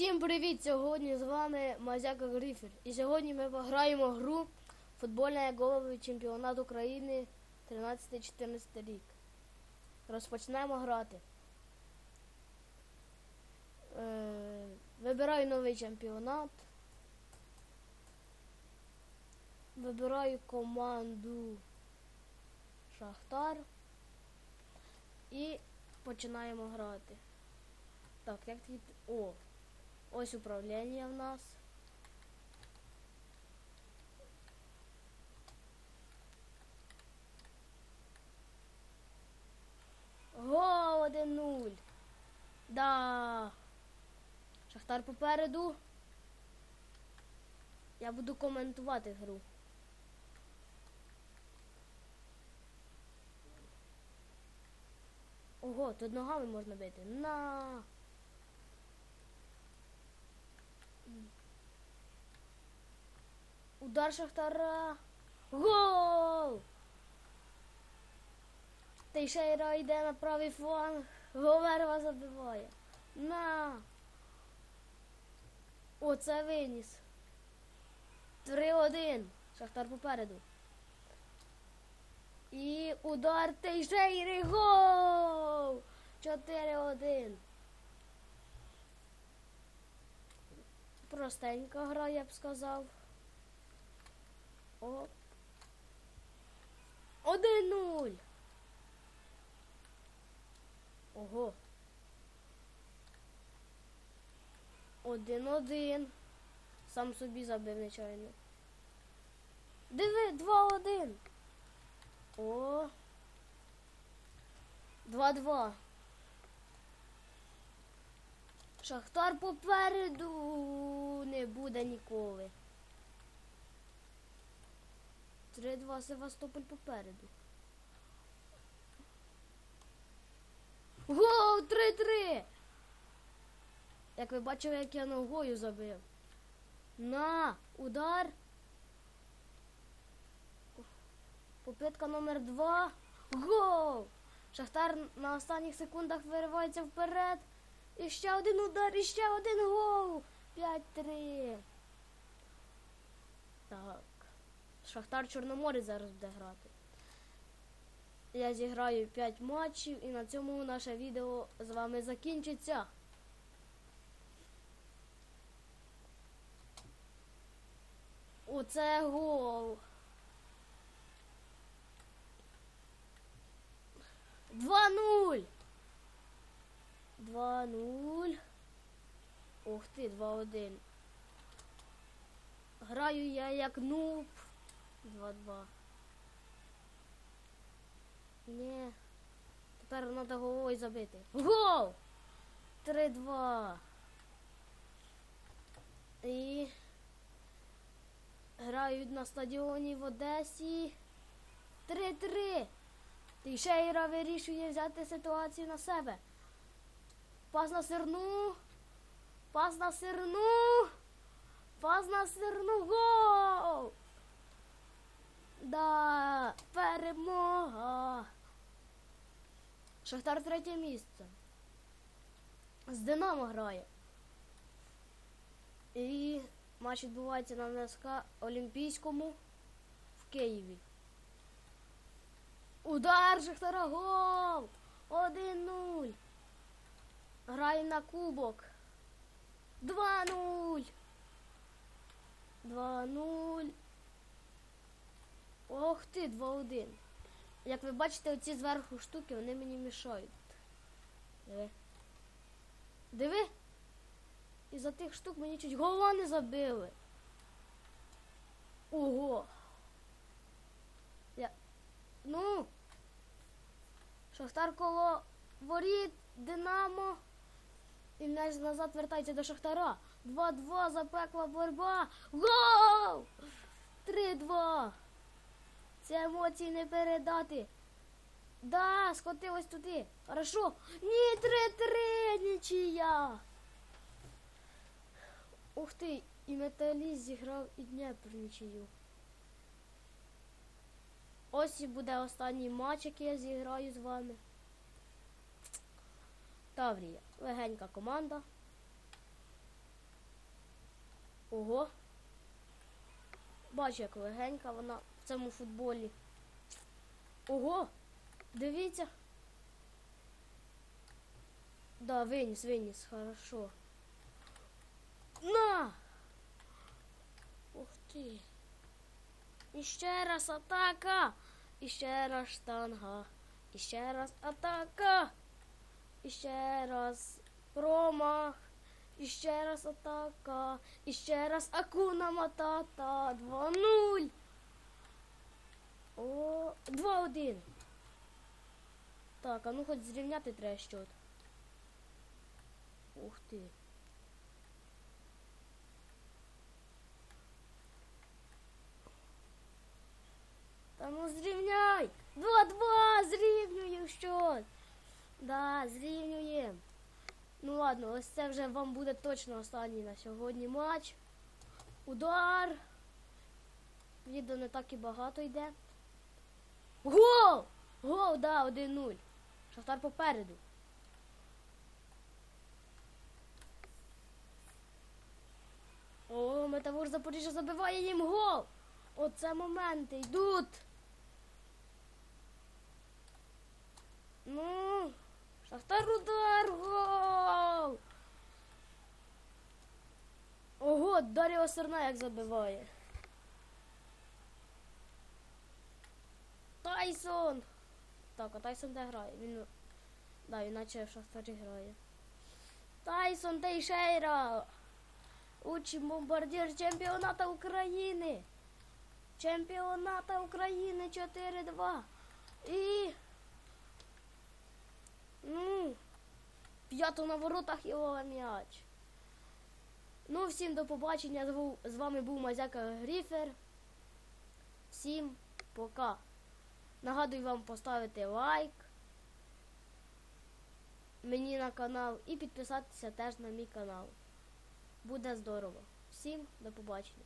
Всім привіт! Сьогодні з вами Мазяка Грифер. І сьогодні ми пограємо гру футбольний головий чемпіонат України 13-14 рік. Розпочнемо грати. Е, вибираю новий чемпіонат. Вибираю команду Шахтар. І починаємо грати. Так, як від... О! Ось управління в нас. Го, 1-0. Да. Шахтар попереду. Я буду коментувати гру. Ого, тут ногами можна бити. На. Удар Шахтара. Гол! Тейшейра йде на правий фланг. Говерва забиває. На! Оце виніс. 3-1. Шахтар попереду. І удар Тейшейри. Гол! 4-1. Простенька гра, я б сказав. О. 1-0. Ого. 1-1. Сам собі забив нечайно. Диви, 2-1. О. 2-2. Шахтар попереду не буде ніколи. 3-2 Севастополь попереду. Гол! 3-3! Як ви бачили, як я ногою забив. На! Удар! Попитка номер 2. Гол! Шахтар на останніх секундах виривається вперед. І ще один удар, і ще один гол. 5-3. Так. Шахтар Чорноморець зараз буде грати. Я зіграю 5 матчів і на цьому наше відео з вами закінчиться. Оце гол. 2-0. 2-0. Ух ти, 2-1. Граю я як нуб. 2-2. Ні. Тепер треба головою забити. Гол! 3-2. І грають на стадіоні в Одесі. 3-3. Тейшейра вирішує взяти ситуацію на себе. Пас на сирну. Пас на сирну. Пас на сирну. Гол! Да, перемога. Шахтар третє місце. З Динамо грає. І матч відбувається на НСК Олімпійському в Києві. Удар Шахтара гол! 1-0. Грає на кубок. 2-0. 2-0. Ох ти, 2-1. Як ви бачите, оці зверху штуки, вони мені мішають. Диви. Диви. І за тих штук мені чуть голова не забили. Ого. Я... Ну. Шахтар коло воріт, Динамо. І м'яч назад вертається до Шахтара. 2-2, запекла боротьба. Гол! 3-2. Ці емоції не передати. Да, скотилось туди. Хорошо. Ні, 3-3, нічия. Ух ти, і металіст зіграв і Дніпр нічию. Ось і буде останній матч, який я зіграю з вами. Таврія. Легенька команда. Ого. Бачу, як легенька вона в цьому футболі. Ого! Дивіться. Да, виніс, виніс, хорошо. На! Ух ти. І раз атака. І раз штанга. І раз атака. І раз промах. І раз атака. І раз акуна матата. 2-0. О, 2-1. Так, а ну хоч зрівняти треба щот. Ух ти. Та ну зрівняй! 2-2! Зрівнюю щот! Да, зрівнюємо. Ну ладно, ось це вже вам буде точно останній на сьогодні матч. Удар. Відео не так і багато йде. Гол! Гол, да, 1-0. Шахтар попереду. О, Метавур Запоріжжя забиває їм гол. Оце моменти йдуть. Ну, Шахтар удар, гол! Ого, Дар'я Осерна як забиває. Тайсон! Так, а Тайсон де грає? Він. Да, він наче в Шахтарі грає. Тайсон Тейшейра! Учим бомбардир чемпіоната України! Чемпіоната України 4-2. І. Ну. П'ято на воротах його м'яч. Ну, всім до побачення. З вами був Мазяка Гріфер. Всім пока. Нагадую вам поставити лайк мені на канал і підписатися теж на мій канал. Буде здорово. Всім до побачення.